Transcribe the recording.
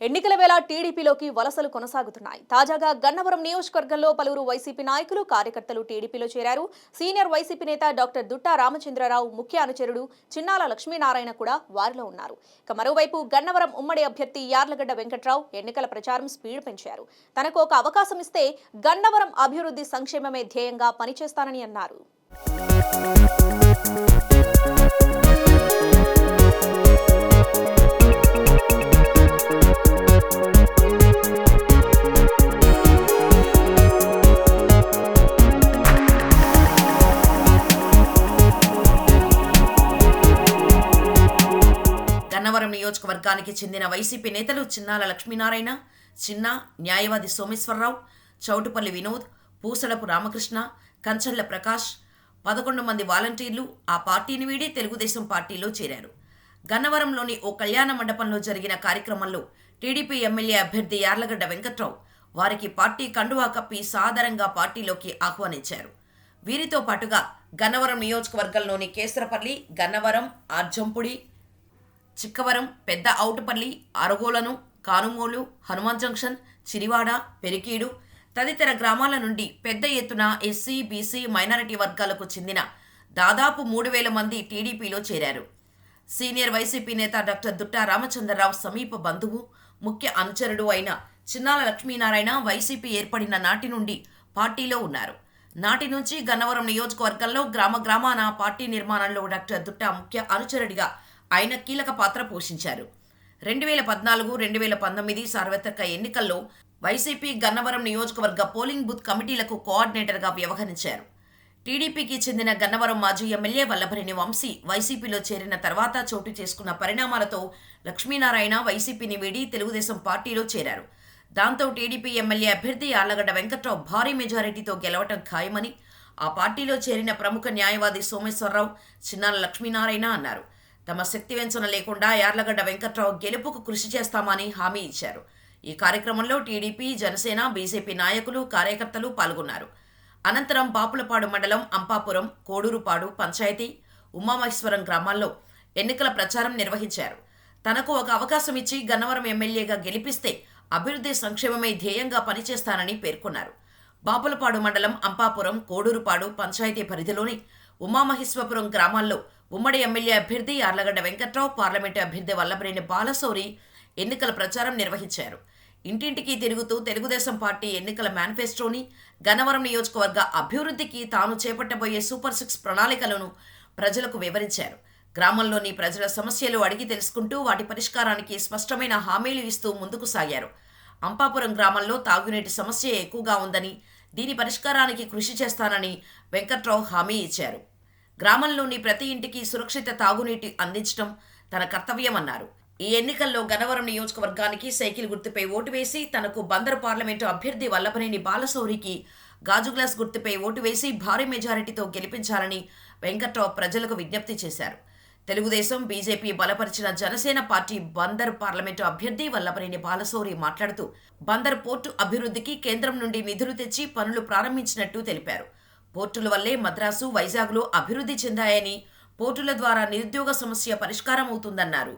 ఎన్నికల వేళ టీడీపీలోకి వలసలు కొనసాగుతున్నాయి. తాజాగా గన్నవరం నియోజకవర్గంలో పలువురు వైసీపీ నాయకులు కార్యకర్తలు టీడీపీలో చేరారు. సీనియర్ వైసీపీ నేత డాక్టర్ దుట్టా రామచంద్రరావు ముఖ్య అనుచరుడు చిన్నాల లక్ష్మీనారాయణ కూడా వారిలో ఉన్నారు. ఇక మరోవైపు గన్నవరం ఉమ్మడి అభ్యర్థి యార్లగడ్డ వెంకట్రావు ఎన్నికల ప్రచారం స్పీడ్ పెంచారు. తనకు ఒక అవకాశం ఇస్తే గన్నవరం అభివృద్ధి సంక్షేమమే ధ్యేయంగా పనిచేస్తానని అన్నారు. గన్నవరం నియోజకవర్గానికి చెందిన వైసీపీ నేతలు చిన్నాల లక్ష్మీనారాయణ చిన్న న్యాయవాది సోమేశ్వరరావు చౌటుపల్లి వినోద్ పూసడపు రామకృష్ణ కంచర్ల ప్రకాష్ పదకొండు మంది వాలంటీర్లు ఆ పార్టీని వీడి తెలుగుదేశం పార్టీలో చేరారు. గన్నవరంలోని ఓ కళ్యాణ మండపంలో జరిగిన కార్యక్రమంలో టీడీపీ ఎమ్మెల్యే అభ్యర్థి యార్లగడ్డ వెంకట్రావు వారికి పార్టీ కండువా కప్పి సాదరంగా పార్టీలోకి ఆహ్వానించారు. వీరితో పాటుగా గన్నవరం నియోజకవర్గంలోని కేసరపల్లి గన్నవరం ఆర్జంపుడి చిక్కవరం పెద్ద ఔటుపల్లి అరగోలను కానుమోలు హనుమాన్ జంక్షన్ చిరివాడ పెరికీడు తదితర గ్రామాల నుండి పెద్ద ఎత్తున ఎస్సీ బీసీ మైనారిటీ వర్గాలకు చెందిన దాదాపు మూడు వేల మంది టీడీపీలో చేరారు. సీనియర్ వైసీపీ నేత డాక్టర్ దుట్టా రామచంద్రరావు సమీప బంధువు ముఖ్య అనుచరుడు అయిన చిన్నాల లక్ష్మీనారాయణ వైసీపీ ఏర్పడిన నాటి నుండి పార్టీలో ఉన్నారు. నాటి నుంచి గన్నవరం నియోజకవర్గంలో గ్రామ గ్రామాన పార్టీ నిర్మాణంలో డాక్టర్ దుట్టా ముఖ్య అనుచరుడిగా ఆయన కీలక పాత్ర పోషించారు. రెండు వేల పద్నాలుగు రెండు వేల పంతొమ్మిది సార్వత్రిక ఎన్నికల్లో వైసీపీ గన్నవరం నియోజకవర్గ పోలింగ్ బూత్ కమిటీలకు కోఆర్డినేటర్గా వ్యవహరించారు. టీడీపీకి చెందిన గన్నవరం మాజీ ఎమ్మెల్యే వల్లభనేని వంశీ వైసీపీలో చేరిన తర్వాత చోటు చేసుకున్న పరిణామాలతో లక్ష్మీనారాయణ వైసీపీని వీడి తెలుగుదేశం పార్టీలో చేరారు. దాంతో టీడీపీ ఎమ్మెల్యే అభ్యర్థి ఆళ్ళగడ్డ వెంకట్రావు భారీ మెజారిటీతో గెలవటం ఖాయమని ఆ పార్టీలో చేరిన ప్రముఖ న్యాయవాది సోమేశ్వరరావు చిన్నాల లక్ష్మీనారాయణ అన్నారు. తమ శక్తి వెంచన లేకుండా యార్లగడ్డ వెంకట్రావు గెలుపుకు కృషి చేస్తామని హామీ ఇచ్చారు. ఈ కార్యక్రమంలో టీడీపీ జనసేన బీజేపీ నాయకులు కార్యకర్తలు పాల్గొన్నారు. అనంతరం పాపులపాడు మండలం అంపాపురం కోడూరుపాడు పంచాయతీ ఉమామహేశ్వరం గ్రామాల్లో ఎన్నికల ప్రచారం నిర్వహించారు. తనకు ఒక అవకాశం ఇచ్చి గన్నవరం ఎమ్మెల్యేగా గెలిపిస్తే అభివృద్ధి సంక్షేమమే ధ్యేయంగా పనిచేస్తానని పేర్కొన్నారు. బాపులపాడు మండలం అంపాపురం కోడూరుపాడు పంచాయతీ పరిధిలోని ఉమామహేశ్వపురం గ్రామాల్లో ఉమ్మడి ఎమ్మెల్యే అభ్యర్థి యార్లగడ్డ వెంకట్రావు పార్లమెంటు అభ్యర్థి వల్లభనేని బాలశౌరి ఎన్నికల ప్రచారం నిర్వహించారు. ఇంటింటికి తిరుగుతూ తెలుగుదేశం పార్టీ ఎన్నికల మేనిఫెస్టోని గన్నవరం నియోజకవర్గ అభివృద్ధికి తాను చేపట్టబోయే సూపర్ సిక్స్ ప్రణాళికలను ప్రజలకు వివరించారు. గ్రామంలోని ప్రజల సమస్యలు అడిగి తెలుసుకుంటూ వాటి పరిష్కారానికి స్పష్టమైన హామీలు ఇస్తూ ముందుకు సాగారు. అంపాపురం గ్రామంలో తాగునీటి సమస్య ఎక్కువగా ఉందని దీని పరిష్కారానికి కృషి చేస్తానని వెంకట్రావు హామీ ఇచ్చారు. గ్రామంలోని ప్రతి ఇంటికి సురక్షిత తాగునీటి అందించడం తన కర్తవ్యమన్నారు. ఈ ఎన్నికల్లో గన్నవరం నియోజకవర్గానికి సైకిల్ గుర్తుపై ఓటు వేసి తనకు బందరు పార్లమెంటు అభ్యర్థి వల్లభనేని బాలశౌరికి గాజు గ్లాస్ గుర్తుపై ఓటు వేసి భారీ మెజారిటీతో గెలిపించాలని వెంకట్రావు ప్రజలకు విజ్ఞప్తి చేశారు. తెలుగుదేశం బీజేపీ బలపరిచిన జనసేన పార్టీ బందర్ పార్లమెంటు అభ్యర్థి వల్లభనేని బాలశౌరి మాట్లాడుతూ బందర్ పోర్టు అభివృద్ధికి కేంద్రం నుండి నిధులు తెచ్చి పనులు ప్రారంభించినట్టు తెలిపారు. పోర్టుల వల్లే మద్రాసు వైజాగ్లో అభివృద్ధి చెందాయని పోర్టుల ద్వారా నిరుద్యోగ సమస్య పరిష్కారం అవుతుందన్నారు